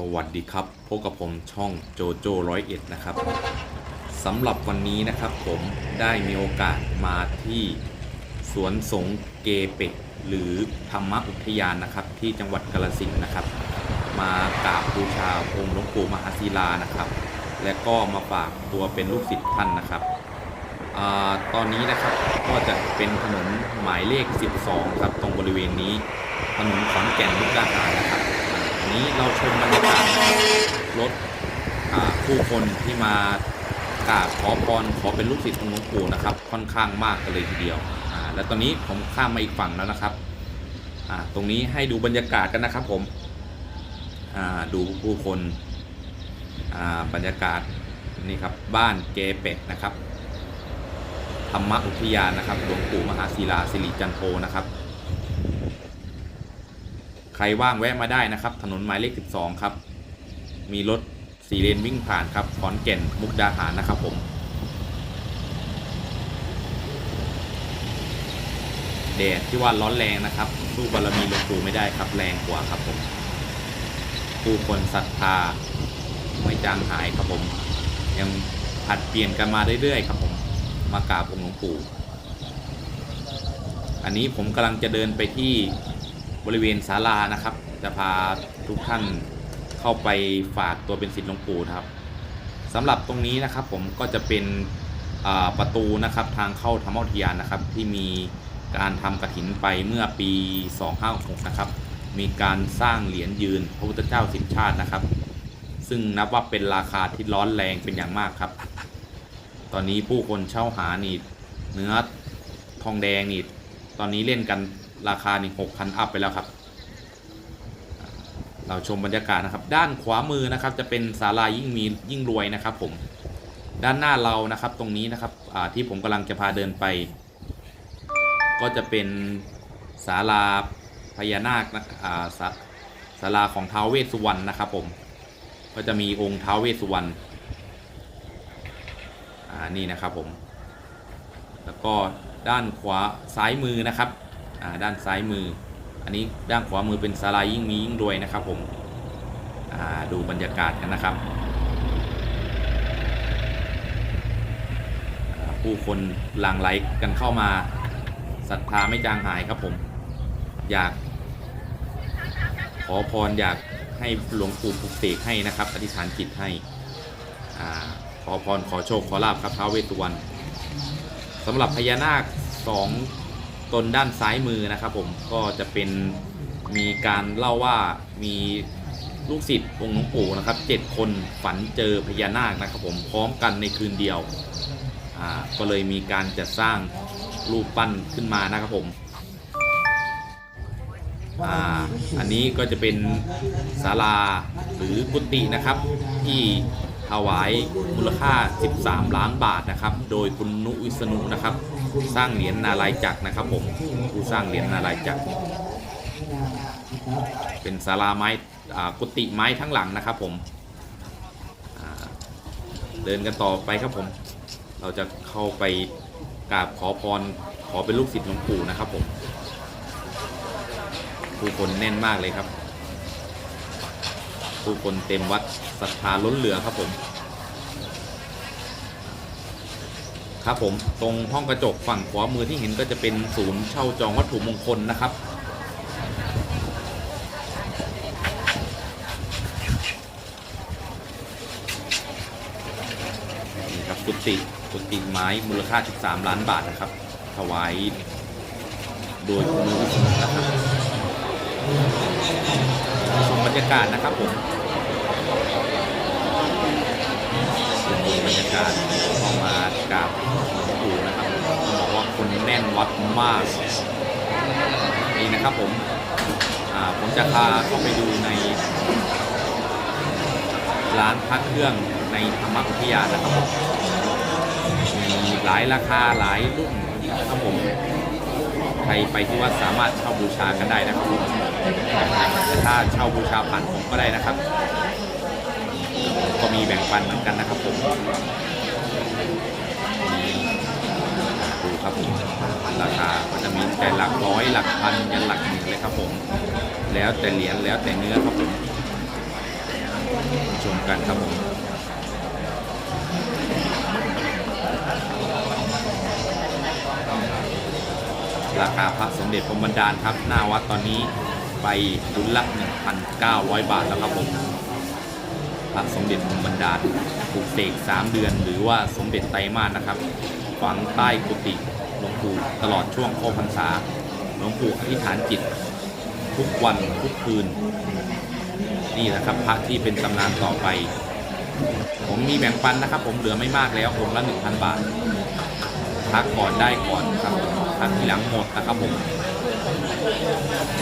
สวัสดีครับพบกับผมช่องโจโจ้ร้อยเอ็ดนะครับสำหรับวันนี้นะครับผมได้มีโอกาสมาที่สวนสงเกเปกหรือธรรมอุทยานนะครับ ที่จังหวัดกาฬสินนะครับ มากราบบูชาองค์หลวงปู่มหาศิลานะครับ และก็มาฝากตัวเป็นลูกศิษย์ท่านนะครับอตอนนี้นะครับก็จะเป็นถนนหมายเลข 12 ครับ ตรงบริเวณนี้ถนนขอนแก่นมุกดาหารนะครับ นนี้เราชมบรรยากาศรถผู้คนที่มากราบขอพรขอเป็นลูกศิษย์ของหลวงปู่นะครับ ค่อนข้างมากกันเลยทีเดียวและตอนนี้ผมข้ามมาอีกฝั่งแล้วนะครับตรงนี้ให้ดูบรรยากาศกันนะครับผมดูผู้คนบรรยากาศนี่ครับบ้านเกเป็ดนะครับธรรมอุทยานนะครับหลวงปู่มหาศิลาสิริจันโทนะครับ ใครว่างแวะมาได้นะครับ ถนนหมายเลข 12 ครับ มีรถสีเลนวิ่งผ่านครับขอนแก่นมุกดาหารนะครับผมแดดที่ว่าร้อนแรงนะครับสู้บารมีหลวงปู่ไม่ได้ครับแรงกว่าครับผมผู้คนศรัทธาไม่จางหายครับผม ยังผัดเปลี่ยนกันมาเรื่อยๆครับผม มากราบองค์หลวงปู่ อันนี้ผมกำลังจะเดินไปที่ บริเวณศาลานะครับ จะพาทุกท่านเข้าไปฝากตัวเป็นศิษย์หลวงปู่นะครับสำหรับตรงนี้นะครับผมก็จะเป็นประตูนะครับทางเข้าธรรมอุทยานนะครับ ที่มีการทำกระถินไปเมื่อปี 256นะครับ มีการสร้างเหรียญยืนพระพุทธเจ้าสิบชาตินะครับ ซึ่งนับว่าเป็นราคาที่ร้อนแรงเป็นอย่างมากครับ ตอนนี้ผู้คนเช่าหานี่เนื้อทองแดงนี่ตอนนี้เล่นกัน ราคานี่หกพันอัพไปแล้วครับ เราชมบรรยากาศนะครับ ด้านขวามือนะครับจะเป็นศาลายิ่งมียิ่งรวยนะครับ ผมด้านหน้าเรานะครับตรงนี้นะครับที่ผมกำลังจะพาเดินไป ก็จะเป็นศาลาพญานาคนะศาาลาของท้าวเวสสุวรรณนะครับผมก็จะมีองค์ท้าวเวสสุวรรณอ่านี่นะครับผม แล้วก็ด้านขวาซ้ายมือนะครับ ด้านซ้ายมือ อันนี้ด้านขวามือเป็นศาลายิ่งมียิ่งรวยนะครับผมดูบรรยากาศกันนะครับ ผู้คนหลั่งไหลกันเข้ามาศรัทธาไม่จางหายครับผม อยาก ขอพรอยากให้หลวงปู่ปลุกเสกให้นะครับ อธิษฐานจิตให้อขอพรขอโชคขอลาบครับท้าวเวสสุวรรณสำหรับพญานาคสอง ตนด้านซ้ายมือนะครับผมก็จะเป็นมีการเล่าว่ามีลูกศิษย์องค์หลวงปู่นะครับเจ็ดคนฝันเจอพญานาคนะครับผมพร้อมกันในคืนเดียวอ่าก็เลยมีการจัดสร้างรูปปั้นขึ้นมานะครับผมอ่าอันนี้ก็จะเป็นศาลาหรือกุฏินะครับ ที่ถวายมูลค่า 13 ล้านบาทนะครับ โดยคุณนุวิษณุนะครับ สร้างเหรียญนาลายจักรนะครับผมผู้สร้างเหรียญนาลายจักรเป็นศาลาไม้กุฏิไม้ทั้งหลังนะครับผมเดินกันต่อไปครับผม เราจะเข้าไปกราบขอพรขอเป็นลูกศิษย์หลวงปู่นะครับผมผู้คนแน่นมากเลยครับ ผู้คนเต็มวัดศรัทธาล้นเหลือครับผม ครับผมตรงห้องกระจกฝั่งขวามือที่เห็นก็จะเป็นศูนย์เช่าจองวัตถุมงคลนะครับ นี่ครับกุฏิกุฏิไม้มูลค่า 13 ล้านบาทนะครับ ถวายโดยคุณวิศนุนะครับชมบรรยากาศนะครับผม ดู บรรยากาศเข้ามากราบหลวงปู่นะครับบอกว่าคนแน่นวัดมากนี่นะครับผมผมจะพาเข้าไปดูใน ร้านพักเครื่องในธรรมอุทยานนะครับผมมีหลายราคาหลายรุ่นนะครับผมใครไปที่วัดสามารถเช่าบูชากันได้นะครับแต่ถ้าเช่าบูชาผ่านผมก็ได้นะครับ มีแบ่งปันเหมือนกันนะครับผมดูครับผมราคาก็จะมีแต่หลักร้อยหลักพันยันหลักหมื่นเลยครับผม แล้วแต่เหรียญแล้วแต่เนื้อครับผมชมกันครับผมราคาพระสมเด็จพรมบรรดาลครับ หน้าวัดตอนนี้ไปรุ่นละ 1,900 บาทแล้วครับผม พระสมเด็จพรหมบรรดาลปลูกเสก3เดือน หรือว่าสมเด็จไตรมาสนะครับฝังใต้กุฏิหลวงปู่ตลอดช่วงเข้าพรรษาหลวงปู่อธิษฐานจิต ทุกวันทุกคืน นี่นะครับพระที่เป็นตำนานต่อไป ผมมีแบ่งปันนะครับ ผมเหลือไม่มากแล้วองค์ละ1,000บาทพักก่อนได้ก่อนครับพักทีหลังหมดนะครับผม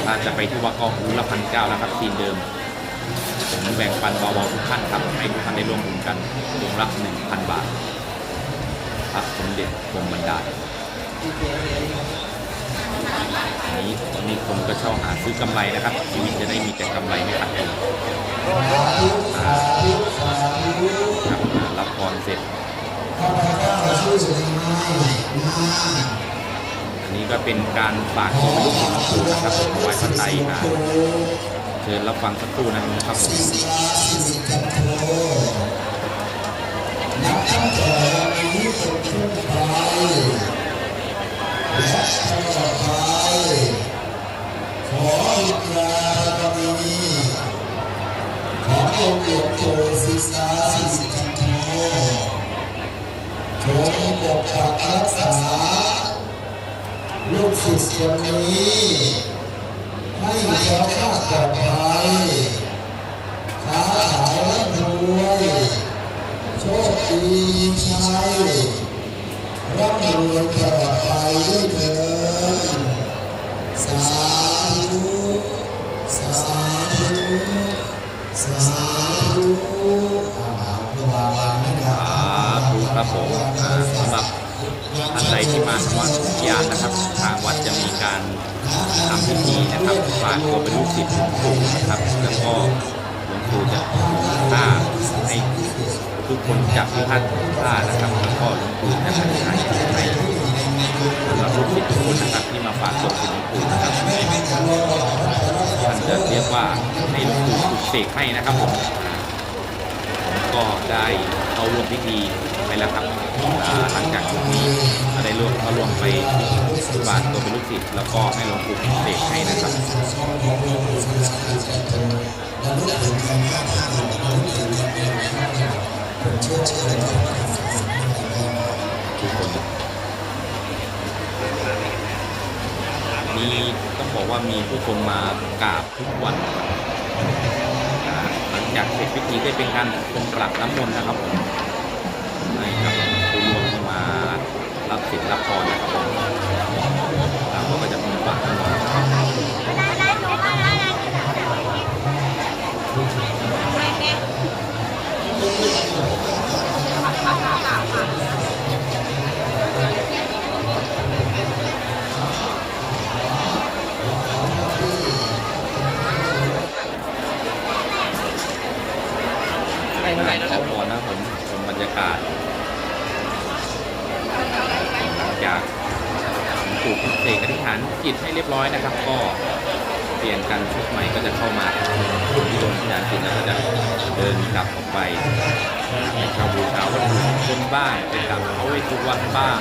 ถ้าจะไปที่วัดก็คูละพันเก้าแล้วครับทีมเดิม ผมแบ่งปันเบาๆทุกท่านครับ ให้ทุกท่านได้ร่วมบุญกันดวงละหนึ่งพันบาทพระสมเด็จพรหมบรรดาลอันนี้มีคนก็เช่าหาซื้อกำไรนะครับ ชีวิตจะได้มีแต่กำไรไม่ขาดทุนอ่าครับรับพรเสร็จอันนี้ก็เป็นการฝากของลูกศิษย์หลวงปู่นะครับถวายพระไตรอ่า ชิญรับฟังสักครู่นะครับผมขออิทราบารมีขอองค์หลวงปู่ศิษาสิทธัโทจงปกปักรักษาลูกศิษย์คนนี้ให้แคล้วคลา ยตลอดไปด้วยเถิดสาธุสาธุสาธุอาหารพระบาลไม่ได้สาธุครับผมอ่าสำหรับท่านใดที่มาทางวัดทุกยานนะครับ ทางวัดจะมีการทำพิธีนะครับฝากตัวเป็นลูกศิษย์หลวงปู่นะครับ แล้วก็หลวงปู่จะท่าให้ ทุกคนจับที่ท่านท่านะครับแล้วก็หลวงปู่จะอธิษฐานจิตให้สำหรับลูกศิษย์ทุกคนนะครับที่มาฝากตัวเป็นหลวงปู่นะครับท่านจะเรียกว่าให้หลวงปู่ปลุกเสกให้นะครับผมก็ได้เข้าร่วมพิธีไปแล้วครับหลังจากช่วงนี้ก็ได้ร่วมเข้าร่วมไปบาทตัวเป็นลูกศิษย์แล้วก็ให้หลวงปู่เสกให้นะครับ ทุกคนมีต้องบอกว่ามีผู้คนมากราบทุกวันหลังจากเสร็จพิธีก็เป็นการคมปรับน้ำมนต์นะครับผมให้กับผู้ร่วมมารับสิทธิ์รับพรนะครับผมแล้วก็จะมีปรับน้ำมนต์ การขอพรนะครับผมชมบรรยากาศหลังจากหลวงปู่ปลุกเสกอธิษฐานจิตให้เรียบร้อยนะครับ ก็เปลี่ยนกันชุดใหม่ก็จะเข้ามา ที่โดนที่นานจิตแล้วก็จะเดินกลับออกไปเช่าบูชาวัตถุคนบ้านเปกลับเขาไว้ทุกวันบ้าง